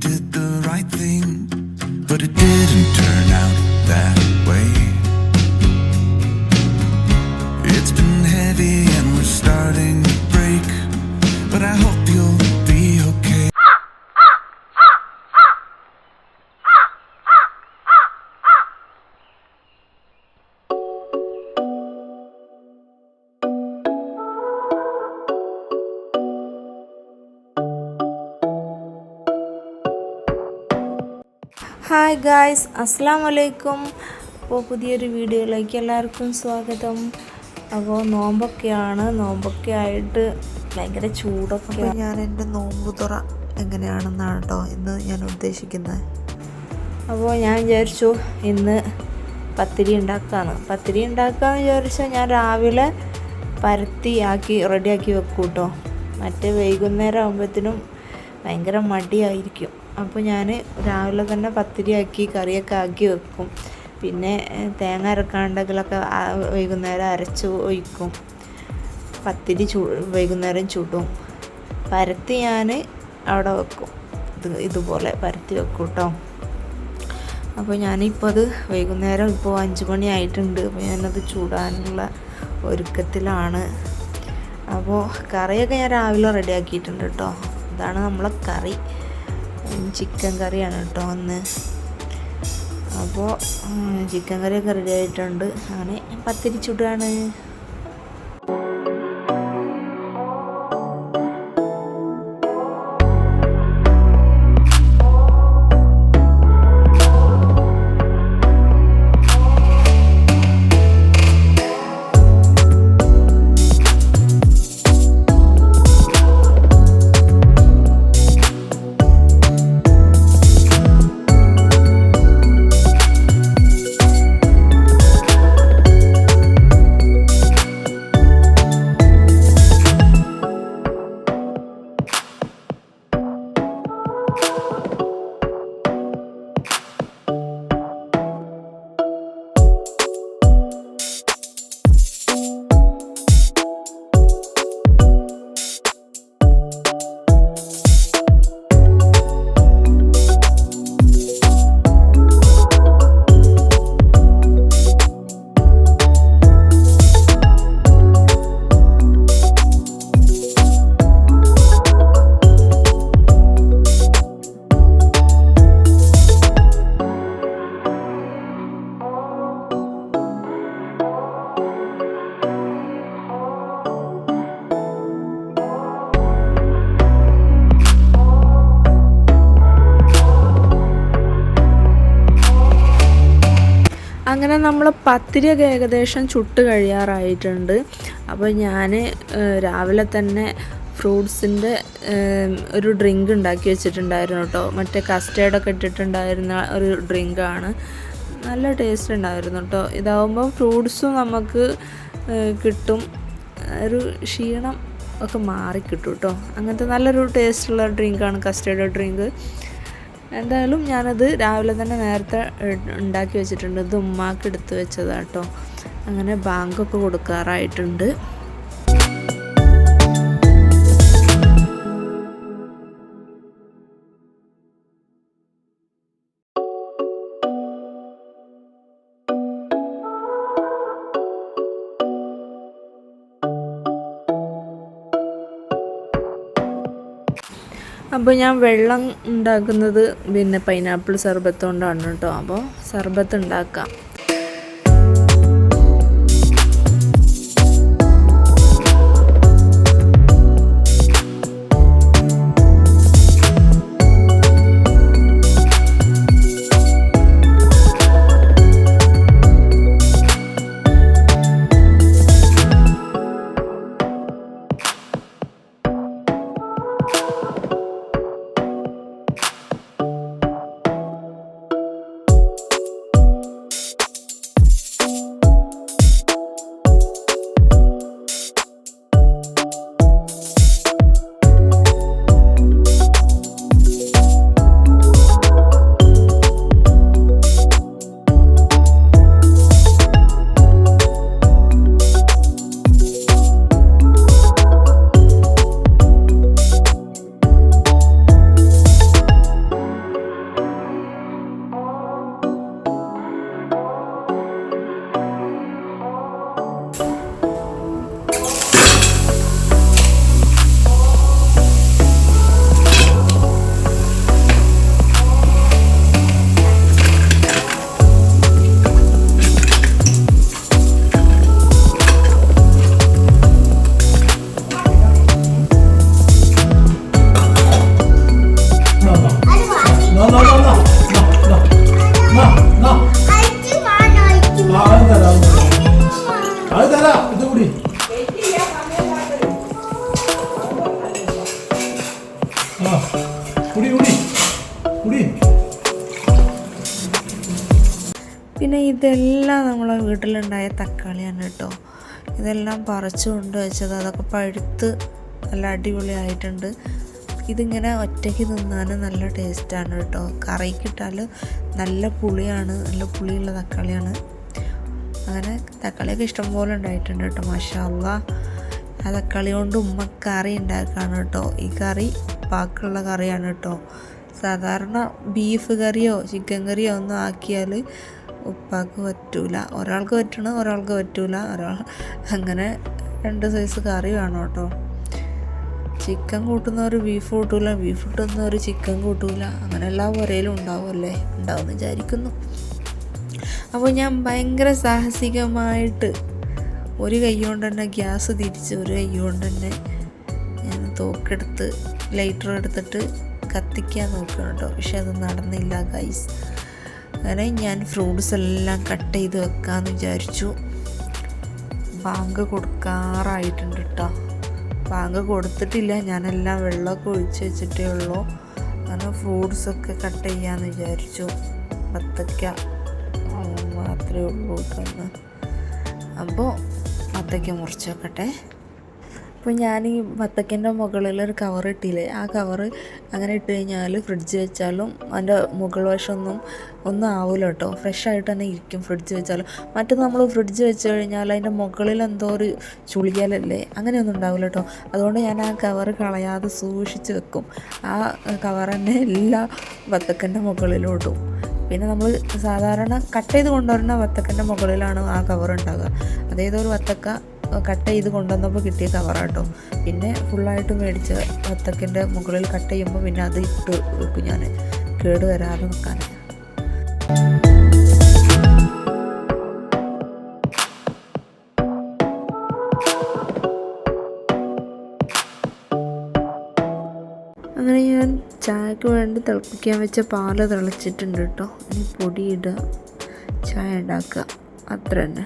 did hi guys അസ്സാം വലൈക്കും അപ്പോൾ പുതിയൊരു വീഡിയോയിലേക്ക് എല്ലാവർക്കും സ്വാഗതം. അപ്പോൾ നോമ്പൊക്കെയാണ്. നോമ്പൊക്കെ ആയിട്ട് ഭയങ്കര ചൂടൊക്കെ ഞാൻ എന്റെ നോമ്പ് തുറ എങ്ങനെയാണെന്നാണ് കേട്ടോ ഇന്ന് ഞാൻ ഉദ്ദേശിക്കുന്നത് അപ്പോൾ ഞാൻ വിചാരിച്ചു ഇന്ന് പത്തിരി ഉണ്ടാക്കാന്ന്. പത്തിരി ഉണ്ടാക്കാന്ന് വിചാരിച്ചാൽ ഞാൻ രാവിലെ പരത്തി ആക്കി റെഡിയാക്കി വെക്കൂട്ടോ. കേട്ടോ മറ്റേ വൈകുന്നേരം ആകുമ്പോഴത്തേനും ഭയങ്കര മടിയായിരിക്കും. അപ്പോൾ ഞാൻ രാവിലെ തന്നെ പത്തിരി ആക്കി കറിയൊക്കെ ആക്കി വെക്കും. പിന്നെ തേങ്ങ അരക്കാണ്ടെങ്കിലൊക്കെ വൈകുന്നേരം അരച്ച് ഒഴിക്കും. പത്തിരി ചൂ വൈകുന്നേരം ചൂടും. പരത്തി ഞാൻ അവിടെ വെക്കും. ഇത് ഇതുപോലെ പരത്തി വെക്കും കേട്ടോ അപ്പോൾ ഞാനിപ്പോൾ അത് വൈകുന്നേരം ഇപ്പോൾ അഞ്ച് മണി ആയിട്ടുണ്ട്. അപ്പോൾ ഞാനത് ചൂടാനുള്ള ഒരുക്കത്തിലാണ്. അപ്പോൾ കറിയൊക്കെ ഞാൻ രാവിലെ റെഡിയാക്കിയിട്ടുണ്ട് കേട്ടോ ഇതാണ് നമ്മളെ കറി. ചിക്കൻ കറിയാണ് കേട്ടോ അന്ന്. അപ്പോൾ ചിക്കൻ കറിയൊക്കെ റെഡി ആയിട്ടുണ്ട്. അങ്ങനെ പത്തിരി ചുടാണ് പത്തിരിയൊക്കെ ഏകദേശം ചുട്ട് കഴിയാറായിട്ടുണ്ട്. അപ്പോൾ ഞാൻ രാവിലെ തന്നെ ഫ്രൂട്ട്സിന്റെ ഒരു ഡ്രിങ്ക് ഉണ്ടാക്കി വെച്ചിട്ടുണ്ടായിരുന്നു കേട്ടോ. മറ്റേ കസ്റ്റേർഡൊക്കെ ഇട്ടിട്ടുണ്ടായിരുന്ന ഒരു ഡ്രിങ്കാണ്. നല്ല ടേസ്റ്റ് ഉണ്ടായിരുന്നു കേട്ടോ. ഇതാവുമ്പോൾ ഫ്രൂട്ട്സും നമുക്ക് കിട്ടും. ഒരു ക്ഷീണം ഒക്കെ മാറി കിട്ടും കേട്ടോ. അങ്ങനത്തെ നല്ലൊരു ടേസ്റ്റുള്ള ഡ്രിങ്കാണ് കസ്റ്റേർഡ് ഡ്രിങ്ക്. എന്തായാലും ഞാനത് രാവിലെ തന്നെ നേരത്തെ ഉണ്ടാക്കി വെച്ചിട്ടുണ്ട്. ഇത് ഉമ്മാക്ക് എടുത്ത് വെച്ചതാട്ടോ. അങ്ങനെ ബാങ്കൊക്കെ കൊടുക്കാറായിട്ടുണ്ട്. അപ്പോൾ ഞാൻ വെള്ളം ഉണ്ടാക്കുന്നത് പിന്നെ പൈനാപ്പിൾ സർബത്ത് കൊണ്ടാണ് കേട്ടോ അപ്പോൾ സർബത്ത് ഉണ്ടാക്കാം. ഇതെല്ലാം പറിച്ചു കൊണ്ട് വെച്ചത്. അതൊക്കെ പഴുത്ത് നല്ല അടിപൊളിയായിട്ടുണ്ട്. ഇതിങ്ങനെ ഒറ്റയ്ക്ക് തിന്നാൻ നല്ല ടേസ്റ്റാണ് കേട്ടോ. കറിക്കിട്ടാൽ നല്ല പുളിയാണ്. നല്ല പുളിയുള്ള തക്കാളിയാണ്. അങ്ങനെ തക്കാളിയൊക്കെ ഇഷ്ടംപോലെ ഉണ്ടായിട്ടുണ്ട് കേട്ടോ. മഷാല്ല ആ തക്കാളി കൊണ്ട് ഉമ്മ കറി ഉണ്ടാക്കുകയാണ് കേട്ടോ. ഈ കറി ബാക്കിയുള്ള കറിയാണ് കേട്ടോ. സാധാരണ ബീഫ് കറിയോ ചിക്കൻ കറിയോ ഒന്നും ആക്കിയാൽ ഉപ്പാക്ക് പറ്റൂല. ഒരാൾക്ക് പറ്റണം ഒരാൾക്ക് പറ്റൂല. ഒരാൾ അങ്ങനെ രണ്ട് സൈസ് കറി വേണം കേട്ടോ. ചിക്കൻ കൂട്ടുന്നവർ ബീഫ് കൂട്ടൂല ബീഫ് കൂട്ടുന്നവർ ചിക്കൻ കൂട്ടൂല. അങ്ങനെ എല്ലാ പുരയിലും ഉണ്ടാവുമല്ലേ? ഉണ്ടാവുമെന്ന് വിചാരിക്കുന്നു. അപ്പോൾ ഞാൻ ഭയങ്കര സാഹസികമായിട്ട് ഒരു കൈ കൊണ്ട് തന്നെ ഗ്യാസ് തിരിച്ച് ഒരു കൈ കൊണ്ട് തന്നെ ഞാൻ തോക്കെടുത്ത് ലൈറ്റർ എടുത്തിട്ട് കത്തിക്കാൻ നോക്കുകയാണ് കേട്ടോ. പക്ഷെ അത് നടന്നില്ല ഗൈസ് അങ്ങനെ ഞാൻ ഫ്രൂട്ട്സ് എല്ലാം കട്ട് ചെയ്ത് വെക്കാമെന്ന് വിചാരിച്ചു. ബാങ്ക് കൊടുക്കാറായിട്ടുണ്ട് കേട്ടോ ബാങ്ക് കൊടുത്തിട്ടില്ല. ഞാനെല്ലാം വെള്ളമൊക്കെ ഒഴിച്ച് വെച്ചിട്ടേ ഉള്ളൂ. അങ്ങനെ ഫ്രൂട്ട്സൊക്കെ കട്ട് ചെയ്യാമെന്ന് വിചാരിച്ചു. വത്തക്ക ആ, മാത്രമേ ഉള്ളൂ അപ്പോൾ വത്തക്ക മുറിച്ച് വെക്കട്ടെ. അപ്പോൾ ഞാൻ ഈ വത്തക്കന്റെ മുകളിൽ ഒരു കവർ ഇട്ടില്ലേ ആ കവർ അങ്ങനെ ഇട്ട് കഴിഞ്ഞാൽ ഫ്രിഡ്ജ് വെച്ചാലും അതിന്റെ മുകൾ വശമൊന്നും ഒന്നും ആവില്ല കേട്ടോ. ഫ്രഷ് ആയിട്ട് തന്നെ ഇരിക്കും ഫ്രിഡ്ജ് വെച്ചാലും. മറ്റത് നമ്മൾ ഫ്രിഡ്ജ് വെച്ച് കഴിഞ്ഞാൽ അതിന്റെ മുകളിൽ എന്തോ ഒരു ചുളിയലല്ലേ അങ്ങനെയൊന്നും ഉണ്ടാവില്ല കേട്ടോ. അതുകൊണ്ട് ഞാൻ ആ കവർ കളയാതെ സൂക്ഷിച്ച് വെക്കും. ആ കവർ തന്നെ എല്ലാ വത്തക്കന്റെ മുകളിലോട്ടും. പിന്നെ നമ്മൾ സാധാരണ കട്ട് ചെയ്ത് കൊണ്ടുവരുന്ന വത്തക്കന്റെ മുകളിലാണ് ആ കവർ ഉണ്ടാകുക അതേതൊരു വത്തക്ക കട്ട് ചെയ്ത് കൊണ്ടുവന്നപ്പോൾ കിട്ടിയ കവറാട്ടോ. പിന്നെ ഫുള്ളായിട്ട് മേടിച്ച് പത്തക്കിന്റെ മുകളിൽ കട്ട് ചെയ്യുമ്പോൾ പിന്നെ അത് ഇട്ട് വെക്കും ഞാൻ കേട് വരാതെ നിൽക്കാൻ അങ്ങനെ ഞാൻ ചായക്ക് വേണ്ടി തിളപ്പിക്കാൻ വെച്ച പാൽ തിളച്ചിട്ടുണ്ട് കേട്ടോ ഇനി പൊടിയിടുക ചായ ഉണ്ടാക്കുക. അത്ര തന്നെ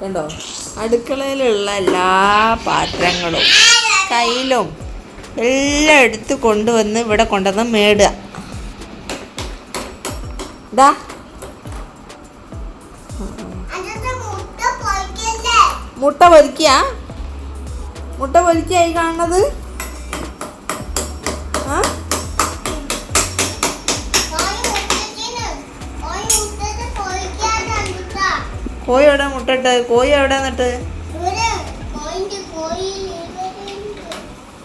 കണ്ടോ? അടുക്കളയിലുള്ള എല്ലാ പാത്രങ്ങളും കയ്യിലും എല്ലാം എടുത്ത് കൊണ്ടുവന്ന് ഇവിടെ കൊണ്ടുവന്ന് മേടുക. ഇതാ മുട്ട പൊരിക്കുക മുട്ട പൊരിക്കായി? കാണുന്നത്? കോഴി എവിടെ മുട്ടട്ട് കോഴി എവിടെ എന്നിട്ട്?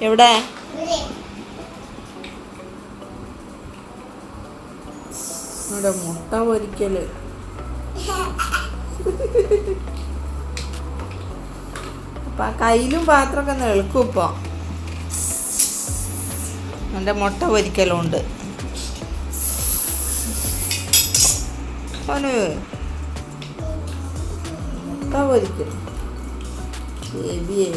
എവിടെ? ഇവിടെ. മുട്ട പൊരിക്കൽ. അപ്പൊ കയ്യിലും പാത്രമൊക്കെ നിൽക്കും ഇപ്പൊ. എന്റെ മുട്ട പൊരിക്കലും ഉണ്ട് അവന് മുട്ട പൊരിക്കൽ ബേബിയേ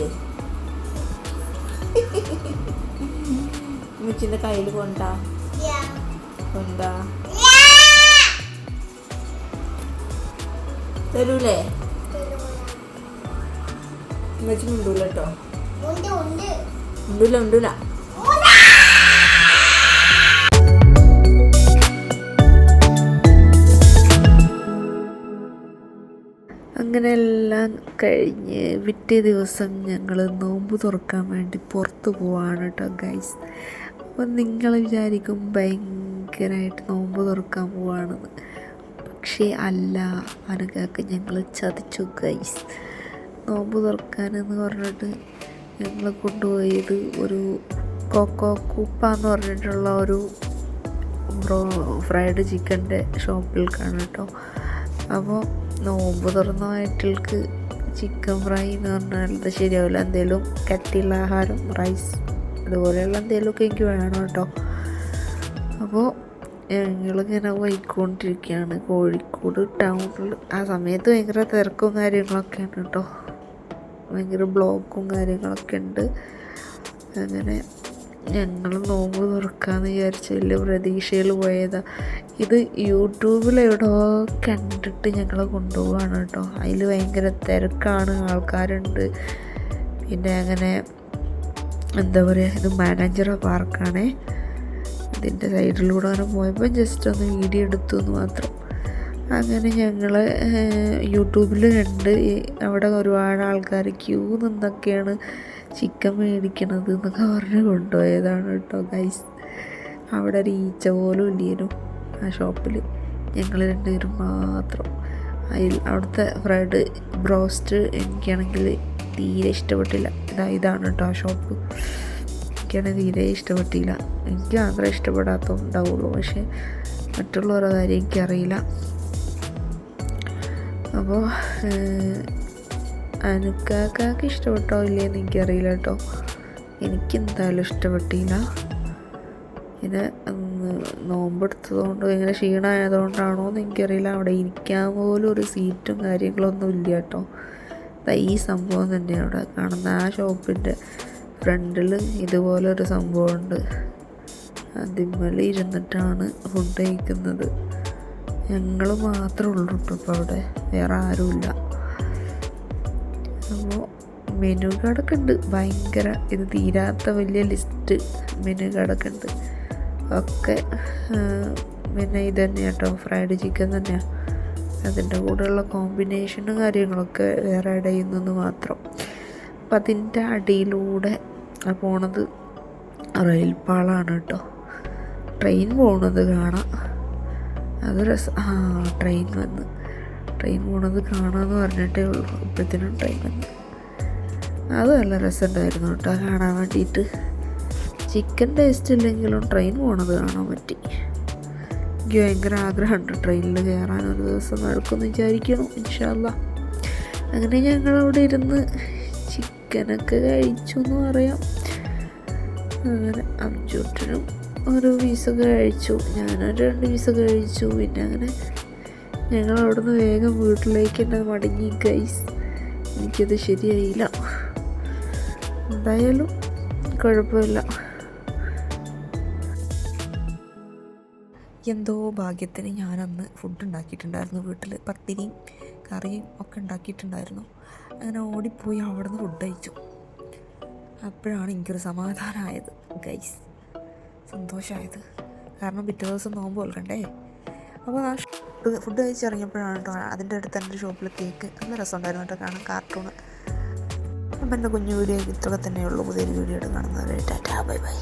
ഉമ്മച്ചിന്റെ കയ്യിൽ കൊണ്ടാ? കൊണ്ടാ? തരൂലേ? ഉമ്മച്ചി മിണ്ടൂല കേട്ടോ ഉണ്ടൂല ഉണ്ടൂല അങ്ങനെ എല്ലാം കഴിഞ്ഞ് പിറ്റേ ദിവസം ഞങ്ങൾ നോമ്പ് തുറക്കാൻ വേണ്ടി പുറത്ത് പോവാണ് കേട്ടോ ഗൈസ് അപ്പം നിങ്ങൾ വിചാരിക്കും ഭയങ്കരമായിട്ട് നോമ്പ് തുറക്കാൻ പോവാണെന്ന് പക്ഷേ അല്ല അനുകാക്ക് ഞങ്ങൾ ചതിച്ചു ഗൈസ് നോമ്പ് തുറക്കാനെന്ന് പറഞ്ഞിട്ട് ഞങ്ങൾ കൊണ്ടുപോയത് ഒരു കൊക്കോ കുപ്പ എന്ന് പറഞ്ഞിട്ടുള്ള ഒരു ബ്രോ ഫ്രൈഡ് ചിക്കന്റെ ഷോപ്പിൽ കേട്ടോ അപ്പോൾ നോമ്പ് തുറന്ന വയറ്റുകൾക്ക് ചിക്കൻ ഫ്രൈ എന്ന് പറഞ്ഞാൽ അത് ശരിയാവില്ല. എന്തെങ്കിലും കട്ടിയുള്ള ആഹാരം റൈസ് അതുപോലെയുള്ള എന്തെങ്കിലുമൊക്കെ എനിക്ക് വേണം കേട്ടോ. അപ്പോൾ ഞങ്ങളിങ്ങനെ പോയിക്കൊണ്ടിരിക്കുകയാണ്. കോഴിക്കോട് ടൗണിൽ. ആ സമയത്ത് ഭയങ്കര തിരക്കും കാര്യങ്ങളൊക്കെയാണ് കേട്ടോ. ഭയങ്കര ബ്ലോക്കും കാര്യങ്ങളൊക്കെ ഉണ്ട് അങ്ങനെ ഞങ്ങൾ നോമ്പ് തുറക്കാമെന്ന് വിചാരിച്ച് വലിയ പ്രതീക്ഷയിൽ പോയതാ. ഇത് യൂട്യൂബിലെവിടോ കണ്ടിട്ട് ഞങ്ങൾ കൊണ്ടുപോവാണ് കേട്ടോ. അതിൽ ഭയങ്കര തിരക്കാണ് ആൾക്കാരുണ്ട്. പിന്നെ അങ്ങനെ എന്താ പറയുക ഇത് മാനേജറ പാർക്കാണേ. ഇതിന്റെ സൈഡിലൂടെ അങ്ങനെ പോയപ്പോൾ ജസ്റ്റ് ഒന്ന് വീഡിയോ എടുത്തു എന്ന് മാത്രം. അങ്ങനെ ഞങ്ങൾ യൂട്യൂബിൽ കണ്ട് അവിടെ ഒരുപാട് ആൾക്കാർ ക്യൂ നിന്നൊക്കെയാണ് ചിക്കൻ മേടിക്കണത് എന്നൊക്കെ പറഞ്ഞ് കൊണ്ടുപോയതാണ് കേട്ടോ ഗൈസ് അവിടെ ഒരു ഈച്ച പോലും ഇല്ലേനു ആ ഷോപ്പിൽ ഞങ്ങൾ രണ്ടുപേരും മാത്രം. അതിൽ അവിടുത്തെ ഫ്രൈഡ് ബ്രോസ്റ്റ് എനിക്കാണെങ്കിൽ തീരെ ഇഷ്ടപ്പെട്ടില്ല. ഇതാ ഇതാണ് കേട്ടോ ആ ഷോപ്പ് എനിക്കാണെങ്കിൽ തീരെ ഇഷ്ടപ്പെട്ടില്ല. എനിക്ക് മാത്രമേ ഇഷ്ടപ്പെടാത്തതുണ്ടാവുള്ളൂ. പക്ഷേ മറ്റുള്ളവരുടെ കാര്യം എനിക്കറിയില്ല. അപ്പോൾ അനുക്കാക്കാക്ക് ഇഷ്ടപ്പെട്ടോ ഇല്ലയെന്ന് എനിക്കറിയില്ല കേട്ടോ. എനിക്കെന്തായാലും ഇഷ്ടപ്പെട്ടില്ല. ഇത് നോമ്പെടുത്തതുകൊണ്ട് ഇങ്ങനെ ക്ഷീണമായതുകൊണ്ടാണോ എന്ന് എനിക്കറിയില്ല. അവിടെ ഇരിക്കാൻ പോലും ഒരു സീറ്റും കാര്യങ്ങളൊന്നും ഇല്ല കേട്ടോ. ഈ സംഭവം തന്നെ അവിടെ കാണുന്ന ആ ഷോപ്പിന്റെ ഫ്രണ്ടിൽ ഇതുപോലെ ഒരു സംഭവമുണ്ട്. അതിമ്മലി ഇരുന്നിട്ടാണ് ഫുഡ് കഴിക്കുന്നത്. ഞങ്ങൾ മാത്രമേ ഉള്ളൂ കേട്ടോ ഇപ്പോൾ അവിടെ വേറെ ആരുമില്ല. അപ്പോൾ മെനു കാർഡൊക്കെ ഉണ്ട് ഭയങ്കര ഇത് തീരാത്ത വലിയ ലിസ്റ്റ് മെനു കാർഡൊക്കെ ഉണ്ട് ഒക്കെ പിന്നെ ഇത് തന്നെയാണ് കേട്ടോ ഫ്രൈഡ് ചിക്കൻ തന്നെയാണ് അതിന്റെ കൂടെയുള്ള കോമ്പിനേഷനും കാര്യങ്ങളൊക്കെ വേറെ ആഡ് മാത്രം. അപ്പം അതിന്റെ അടിയിലൂടെ പോണത് റെയിൽ പാളാണ് കേട്ടോ ട്രെയിൻ പോണത് കാണാം. അത് രസം ആ ട്രെയിൻ വന്ന്. ട്രെയിൻ പോണത് കാണാമെന്ന് പറഞ്ഞിട്ടേ ഉള്ളൂ. ഇപ്പോഴത്തേനും ട്രെയിൻ വന്നു. അത് നല്ല രസമുണ്ടായിരുന്നു കേട്ടോ കാണാൻ വേണ്ടിയിട്ട്. ചിക്കൻ ടേസ്റ്റ് ഇല്ലെങ്കിലും ട്രെയിൻ പോണത് കാണാൻ പറ്റി. എനിക്ക് ഭയങ്കര ആഗ്രഹമുണ്ട് ട്രെയിനിൽ കയറാൻ ഒരു ദിവസം നടക്കുമെന്ന് വിചാരിക്കണം ഇൻഷാല്ല അങ്ങനെ ഞങ്ങൾ അവിടെ ഇരുന്ന് ചിക്കനൊക്കെ കഴിച്ചു എന്ന് പറയാം. അങ്ങനെ അഞ്ചൂട്ടിനും ഒരു പീസൊക്കെ കഴിച്ചു. ഞാനൊരു രണ്ട് പീസൊക്കെ കഴിച്ചു. പിന്നെ അങ്ങനെ ഞങ്ങൾ അവിടുന്ന് വേഗം വീട്ടിലേക്ക് തന്നെ മടങ്ങി ഗൈസ് എനിക്കത് ശരിയായില്ല. എന്തായാലും കുഴപ്പമില്ല. എന്തോ ഭാഗ്യത്തിന് ഞാനന്ന് ഫുഡ് ഉണ്ടാക്കിയിട്ടുണ്ടായിരുന്നു വീട്ടിൽ പത്തിരിയും കറിയും ഒക്കെ ഉണ്ടാക്കിയിട്ടുണ്ടായിരുന്നു. അങ്ങനെ ഓടിപ്പോയി അവിടെ നിന്ന് ഫുഡ് കഴിച്ചു. അപ്പോഴാണ് എനിക്കൊരു സമാധാനമായത് ഗൈസ് സന്തോഷമായത് കാരണം പിറ്റേ ദിവസം നോമ്പ് കൊടുക്കണ്ടേ അപ്പോൾ ആ ഫുഡ് ഫുഡ് കഴിച്ചിറങ്ങിയപ്പോഴാണ് കേട്ടോ അതിന്റെ അടുത്ത് എന്റെ ഷോപ്പിൽ കേക്ക്. നല്ല രസമുണ്ടായിരുന്നു കേട്ടോ കാണാൻ കാർട്ടൂൺ അപ്പം എന്റെ കുഞ്ഞു വീഡിയോ ഇത്രയൊക്കെ തന്നെയുള്ളൂ. പുതിയൊരു വീഡിയോ കാണുന്നവരെ ടാറ്റാ ബൈ ബൈ.